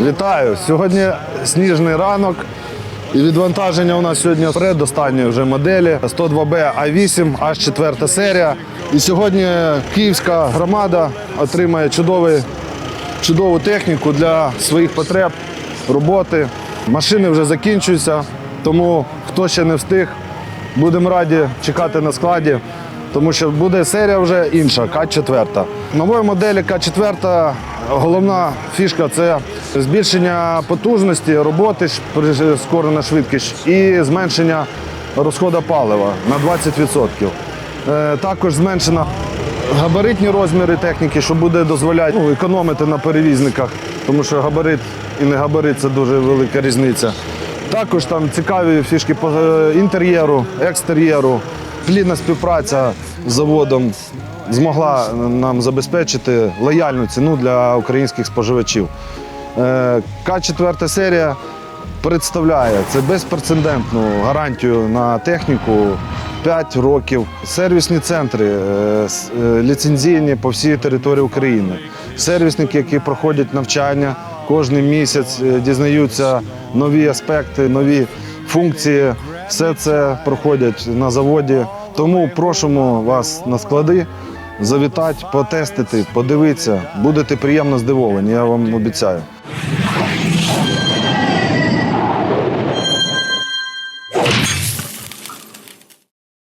Вітаю! Сьогодні сніжний ранок. І відвантаження у нас сьогодні передостанньої вже моделі 102B А8, аж 4 серія. І сьогодні київська громада отримає чудовий, чудову техніку для своїх потреб, роботи. Машини вже закінчуються, тому хто ще не встиг, будемо раді чекати на складі, тому що буде серія вже інша, К4. Нової моделі К4 головна фішка це збільшення потужності роботи, ш- прискорена швидкість і зменшення розходу палива на 20%. Е, Також зменшена габаритні розміри техніки, що буде дозволяти ну, економити на перевізниках, тому що габарит і не габарит це дуже велика різниця. Також там цікаві фішки по е, інтер'єру, екстер'єру. Плідна співпраця з заводом змогла нам забезпечити лояльну ціну для українських споживачів. Е, К4 серія представляє це безпрецедентну гарантію на техніку 5 років. Сервісні центри е, е, ліцензійні по всій території України. Сервісники, які проходять навчання кожен місяць, дізнаються нові аспекти, нові функції. Все це проходять на заводі. Тому просимо вас на склади завітати, потестити, подивитися. Будете приємно здивовані, я вам обіцяю.